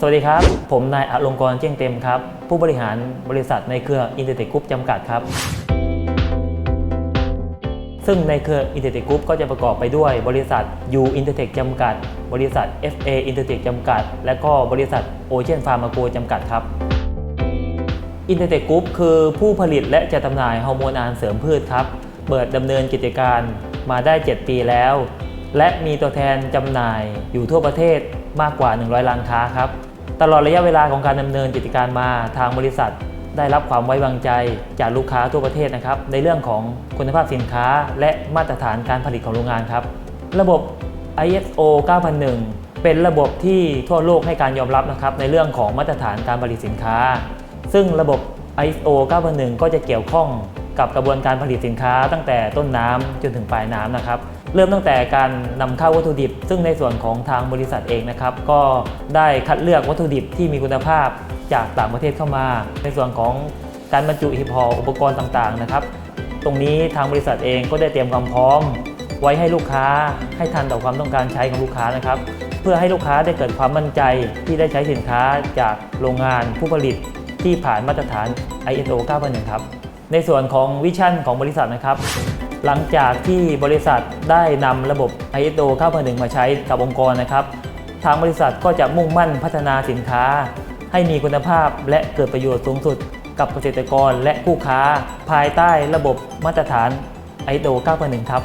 สวัสดีครับ ผมนายอลงกรเจียงเต็มครับ ผู้บริหารบริษัทในเครืออินเตอร์เทคกรุ๊ปจำกัดครับ ซึ่งในเครืออินเตอร์เทคกรุ๊ปก็จะประกอบไปด้วยบริษัท U Intertech จำกัด บริษัท FA Intertech จำกัด และก็บริษัท Ocean Pharmaco จำกัดครับอินเตอร์เทคกรุ๊ปคือผู้ผลิตและจัดจำหน่ายฮอร์โมนอาหารเสริมพืชครับ เปิดดำเนินกิจการมาได้ 7 ปีแล้ว และมีตัวแทนจำหน่ายอยู่ทั่วประเทศมากกว่า 100ร้านค้าครับ ตลอดระยะเวลาของการดำเนินกิจการมาทางบริษัท ได้รับความไว้วางใจจากลูกค้าทั่วประเทศนะครับ ในเรื่องของคุณภาพสินค้า และมาตรฐานการผลิตของโรงงานครับ ระบบ ISO 9001 เป็นระบบที่ทั่วโลกให้การยอมรับนะครับ ในเรื่องของมาตรฐานการผลิตสินค้า ซึ่งระบบ ISO 9001 ก็จะเกี่ยวข้อง กับกระบวนการผลิตสินค้าตั้งแต่ต้นน้ำจนถึงปลายน้ำนะครับ เริ่มตั้งแต่การนำเข้าวัตถุดิบ ซึ่งในส่วนของทางบริษัทเองนะครับ ก็ได้คัดเลือกวัตถุดิบที่มีคุณภาพจากต่างประเทศเข้ามา ในส่วนของการบรรจุหีบห่ออุปกรณ์ต่างๆนะครับ ตรงนี้ทางบริษัทเองก็ได้เตรียมความพร้อม ไว้ให้ลูกค้าให้ทันต่อความต้องการใช้ของลูกค้านะครับเพื่อให้ลูกค้าได้เกิดความมั่นใจที่ได้ใช้สินค้าจากโรงงานผู้ผลิตที่ผ่านมาตรฐาน ISO 9001 ครับ ในส่วนของวิชั่นของบริษัทนะครับ หลังจากที่บริษัทได้นำระบบ ISO 9001 มาใช้กับองค์กรนะครับ ทางบริษัทก็จะมุ่งมั่นพัฒนาสินค้า ให้มีคุณภาพและเกิดประโยชน์สูงสุด กับเกษตรกรและผู้ค้า ภายใต้ระบบมาตรฐาน ISO 9001 ครับ